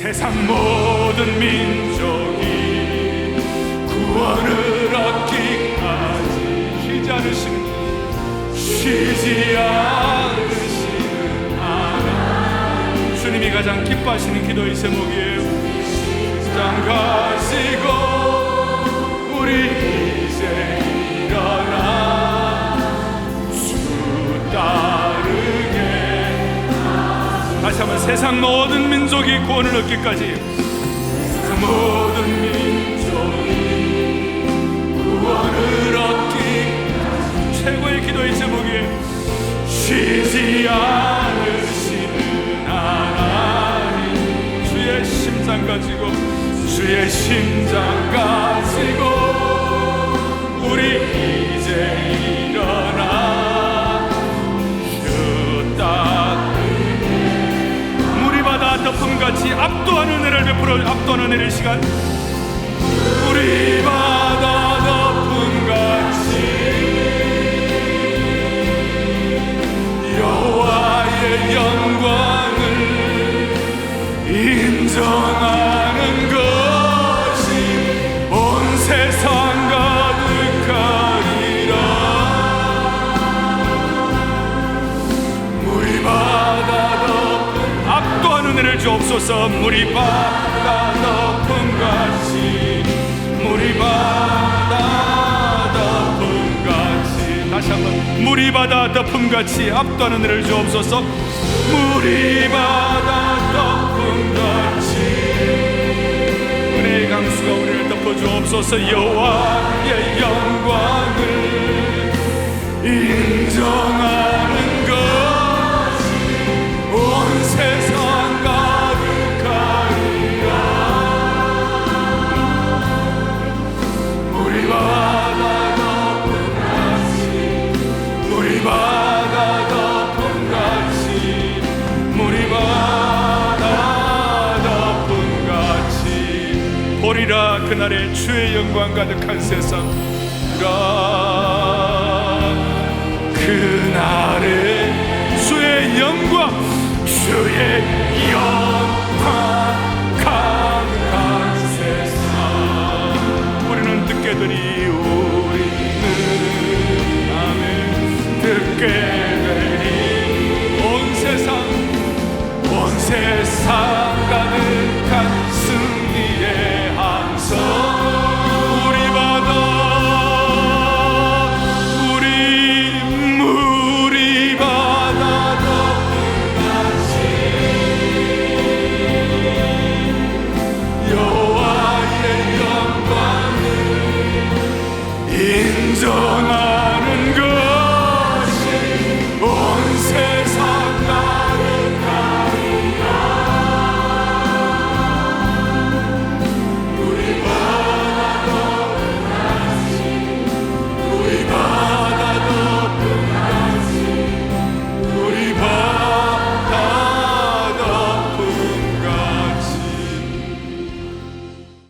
세상 모든 민족이 구원을 얻기까지 쉬지 않으시는 쉬지 않으시는 하나님. 주님이 가장 기뻐하시는 기도의 제목이에요. 장 가지고 한번 세상 모든 민족이 구원을 얻기까지. 그 모든 민족이 구원을 얻기 최고의 기도의 제목이 쉬지 않으시는 하나님. 주의 심장 가지고 주의 심장 가지고 우리 같이 압도하는 은혜를 베풀어 압도하는 은혜의 시간. 물이 바 주옵소서 물이 바다 덮음 같이 물이 바다 덮음 같이. 다시 한번. 물이 바다 덮음 같이 압도하는 은혜를 주옵소서. 물이 바다 덮음 같이. 은혜의 강수가 우리를 덮어주옵소서. 여호와의 영광을 보리라 그날에 주의 영광 가득한 세상. 라 그날에 주의 영광 주의 영광 don't